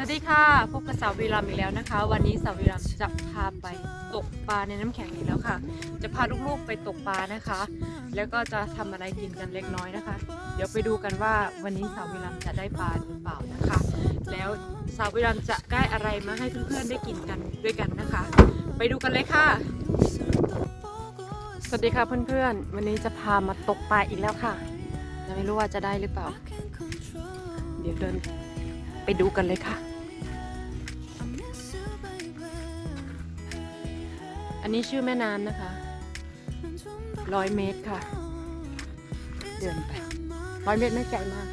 วัสดีค่ะพบกับสาววีรัมอีกแล้วนะคะ วันนี้สาววีรัมจะพาไปตกปลาในน้ำแข็งอีกแล้วค่ะ จะพาลูกๆไปตกปลานะคะ แล้วก็จะทำอะไรกินกันเล็กน้อยนะคะ เดี๋ยวไปดูกันว่าวันนี้สาววีรัมจะได้ปลาหรือเปล่านะคะ แล้วสาววีรัมจะได้อะไรมาให้เพื่อนๆได้กินกันด้วยกันนะคะ ไปดูกันเลยค่ะ สวัสดีค่ะเพื่อนๆ วันนี้จะพามาตกปลาอีกแล้วค่ะแต่ไม่รู้ว่าจะได้หรือเปล่า เดี๋ยวเดินไปดูกันเลยค่ะ นนี้ชื่อแม่น้ำนะคะร้อยเมตรค่ะ เดินไปร้อยเมตรไม่ไกลมาก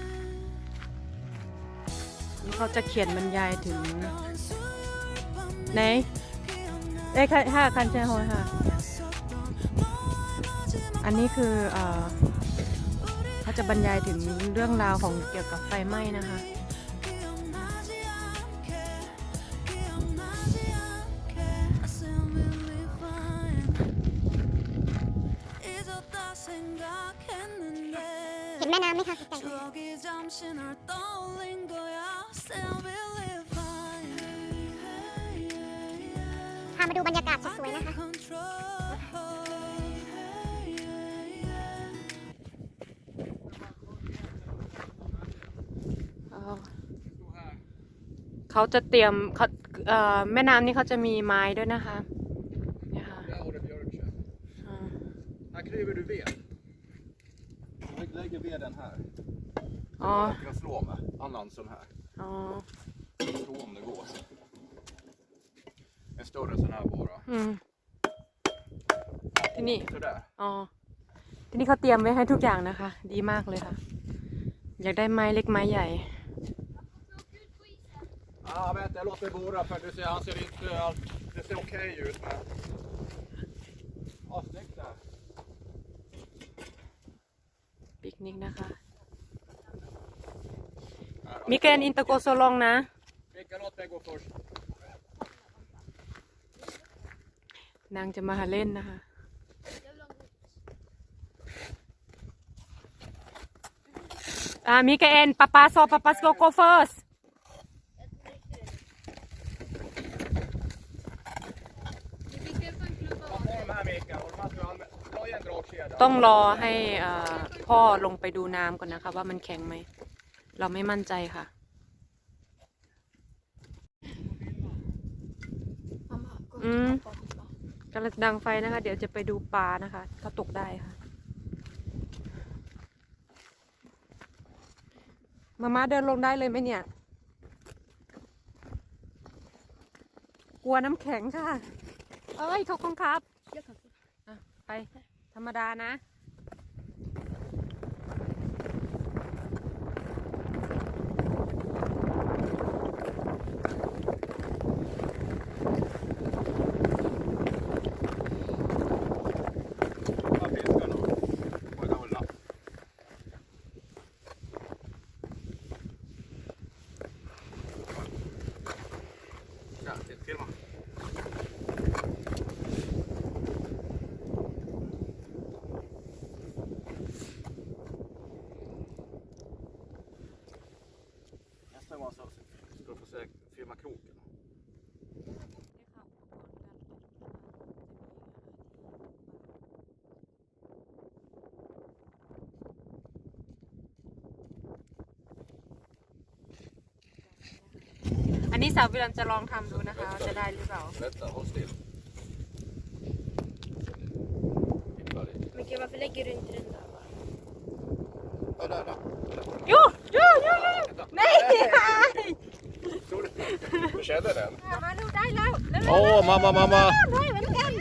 นี่เขาจะเขียนบรรยายถึงไหนเอ้ยค่ะคันเชโฮยค่ะ อันนี้คือเขาจะบรรยายถึงเรื่องราวของเกี่ยวกับไฟไหม้นะคะ เห็นแม่น้ำไหมคะแต่พามาดูบรรยากาศสวยๆนะคะเขาจะเตรียมเขาแม่น้ำนี่เขาจะมีไม้ด้วยนะคะ Ja. Jag kan slå med annan sån här. อ๋อ Prova om det går. En större sån här bara. อืมที่นี่ Sådär. อ๋อ ที่นี่เขาเตรียมไว้ให้ทุกอย่างนะคะ ดีมากเลยค่ะ อยากได้ไม้เล็กไม้ใหญ่ Ja, vänta, jag låter borra för du ser, han ser inte allt. Det ser okej ut men. Ja, snyggt där. ปิกนิกนะคะ มิเกนอินเตอร์โกโซลองนะ Mikael, låt mig gå först. นางจะมาหาเล่นนะคะ อ่ามิเกนปาปาโซปาปาสโกโกเฟิร์ส ต้องรอให้เอ่อพ่อลงไปดูน้ำก่อนนะคะ ว่ามันแข็งไหม เราไม่มั่นใจค่ะ อืมกำลังดังไฟนะคะ เดี๋ยวจะไปดูปลานะคะเขาตกได้ค่ะ มาม่าเดินลงได้เลยไหมเนี่ย กลัวน้ำแข็งค่ะ เอ้ยเขาคงครับอะไป ธรรมดานะ Nästa gång så ska du få se, filma kroken. อันนี้สาววิลัมจะลองทำดูนะคะ จะได้หรือเปล่า Vänta, håll still. แล้วเร็ว Åh, mamma, mamma! ๆได้เหมือนกัน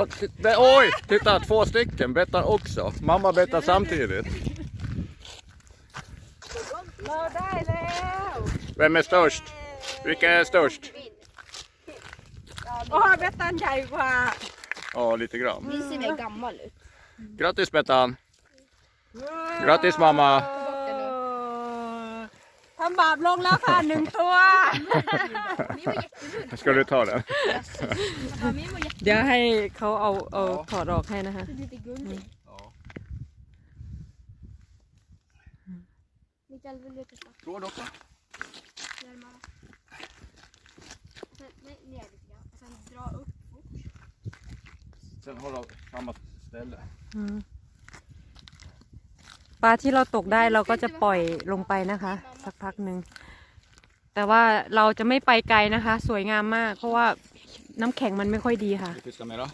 Och t- det- Oj, titta två stycken bettar också. Mamma bettar samtidigt. เราได้แล้ว Vem är störst? Vilka är störst? โอ้ยเบตตันใหญ่กว่า Ja, lite grann. Min ser mer gammal ut. Grattis Bettan! Grattis mamma! ำบาปลงแล้วค่ะหนึ่งตัว Ska du ta den? เดี๋ยวให้เขาเอาเอาถอดออกให้นะคะ Ja. Mikael vill leka svart. Tråd också. Närmare. Sen nej, ner lite grann. Och Sen dra upp fort. Sen har du samma ställe. อืมปลาที่เราตกได้เราก็จะปล่อยลงไปนะคะ Dra สักพักหนึ่งแต่ว่าเราจะไม่ไปไกลนะคะ สวยงามมาก เพราะว่าน้ำแข็งมันไม่ค่อยดีค่ะ Vill du fiska mer då?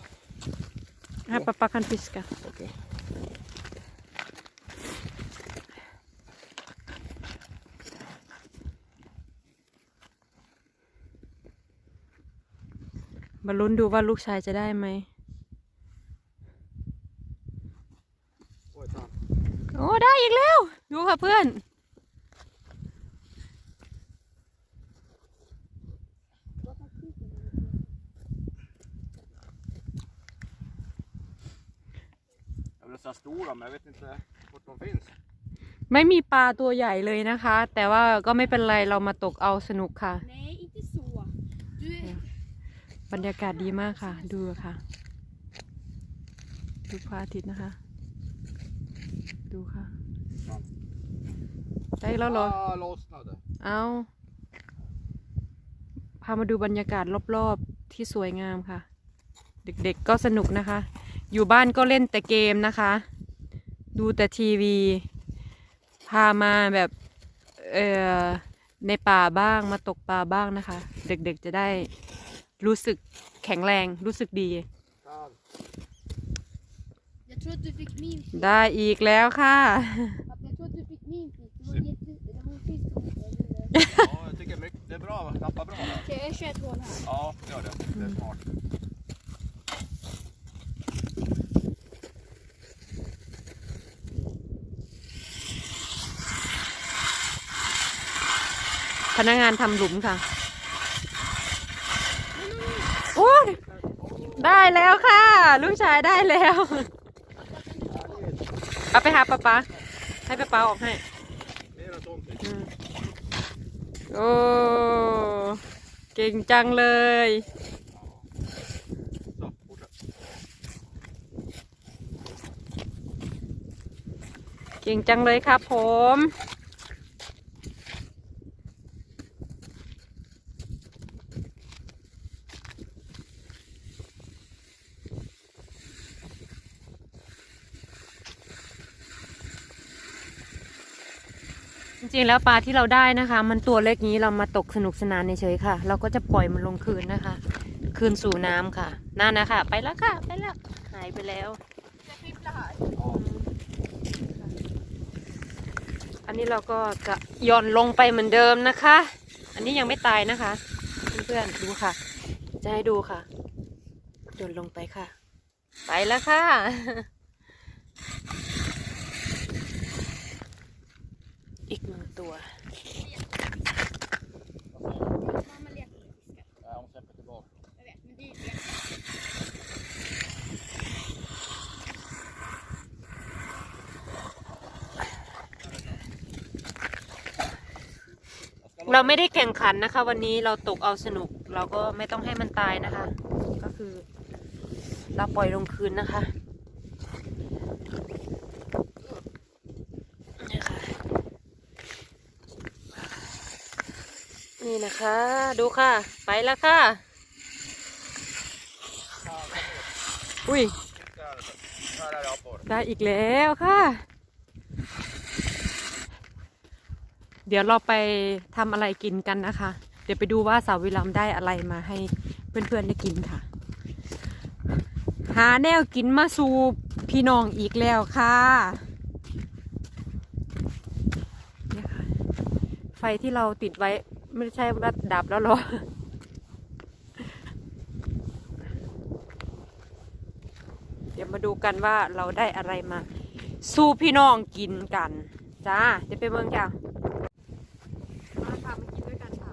ให้ปลาปลาคันฟิสกะ Okej. มาลุ้นดูว่าลูกชายจะได้ไหม Oj, fan. โอ้ได้อีกแล้ว ดูค่ะเพื่อน Jag vill säga stora, men jag vet inte vart de finns. ไม่มีปลาตัวใหญ่เลยนะคะ แต่ว่าก็ไม่เป็นไรเรามาตกเอาสนุกค่ะ Nej, inte så. Du är... บรรยากาศดีมากค่ะ ดูค่ะ ดูพระอาทิตย์นะคะ ดูค่ะ ได้แล้วเหรอ Ah, lossnade. เอาพามาดูบรรยากาศรอบๆที่สวยงามค่ะ เด็กๆก็สนุกนะคะ อยู่บ้านก็เล่นแต่เกมนะคะ ดูแต่ทีวี พามาแบบเออในป่าบ้างมาตกปลาบ้างนะคะ เด็กๆจะได้รู้สึกแข็งแรงรู้สึกดี Fan. Jag tror att du fick min fisk. ได้อีกแล้วค่ะ Pappa, jag tror att du fick min fisk. Det var jätte... Det var en fisk som heter... Ja, jag tycker mycket, det är bra. Tappa bra här. Okej, jag kör ett hål här. Ja, gör det. Det är smart. พนักงานทำหลุมค่ะ โอ้ยได้แล้วค่ะ ลูกชายได้แล้ว เอาไปหาป๊าป๊าให้ป๊าป๊าออกให้อืมโอ้ เก่งจังเลย เก่งจังเลยครับผม ริงๆแล้วปลาที่เราได้นะคะ มันตัวเล็กนี้เรามาตกสนุกสนานเฉยๆค่ะ เราก็จะปล่อยมันลงคืนนะคะ คืนสู่น้ำค่ะนั่นนะคะ ไปแล้วค่ะ ไปแล้วหายไปแล้วอันนี้เราก็จะย่อนลงไปเหมือนเดิมนะคะ อันนี้ยังไม่ตายนะคะเพื่อนๆดูค่ะ จะให้ดูค่ะหย่อนลงไปค่ะ ไปแล้วค่ะ อีกหนึ่งตัว Mamma leker med fiskar. Ja, hon släpper tillbaka. Jag vet, men det är ju det. เราไม่ได้แข่งขันนะคะ วันนี้เราตกเอาสนุก เราก็ไม่ต้องให้มันตายนะคะ ก็คือ เราปล่อยลงคืนนะคะนี่ค่ะนี่นะคะ ดูค่ะ ไปแล้วค่ะ อุ้ย Där, där är abborre. ได้อีกแล้วค่ะ เดี๋ยวเราไปทำอะไรกินกันนะคะ เดี๋ยวไปดูว่าสาววิลัมได้อะไรมาให้เพื่อนๆได้กินค่ะ หาแนวกินมาสู่พี่น้องอีกแล้วค่ะนี่ค่ะไฟที่เราติดไว้ไม่ใช่ว่าดับแล้วหรอเดี๋ยวมาดูกันว่าเราได้อะไรมา สู้พี่น้องกินกัน จ้าเดี๋ยวไปเมืองจ้าค่ะมากินด้วยกันค่ะ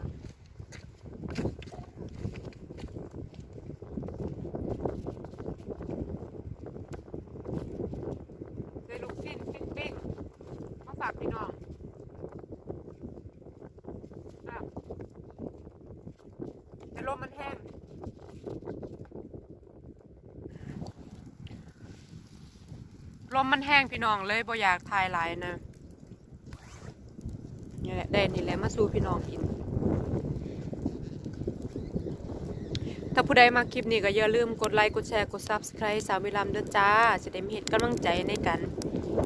ได้ลูกชิ้นปิ้งปิ้งมาฝากพี่น้องอ้าวแต่ลมมันแห้ง ล มมันแห้งพี่น้องเลยบ่อยากทายหลายนะนี่แหละได้นี่แหละมาสู้พี่น้องกิน ถ้าผู้ใดมาคลิปนี้ก็อย่าลืมกดไลค์กดแชร์กด Subscribe สาววิลามเด้อจ้าจะได้มีเหตุกำลังใจในการ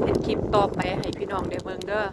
เห็นคลิปต่อไปให้พี่น้องได้เบิ่งเด้อ